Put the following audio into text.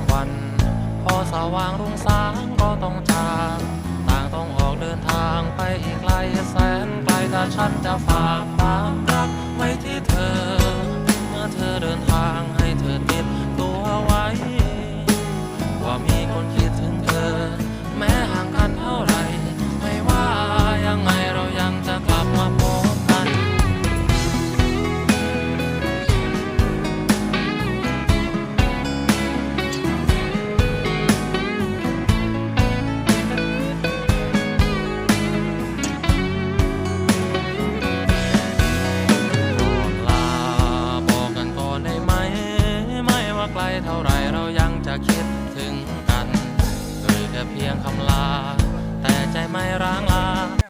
ามวัน พอสว่างรุ่งสางก็ต้องจากต่างต้องออกเดินทางไปอีกไกลแสนไกลถ้าฉันจะฝากความรักไว้ที่ ไกลเท่าไรเรายังจะคิดถึงกันด้วยแค่เพียงคำลา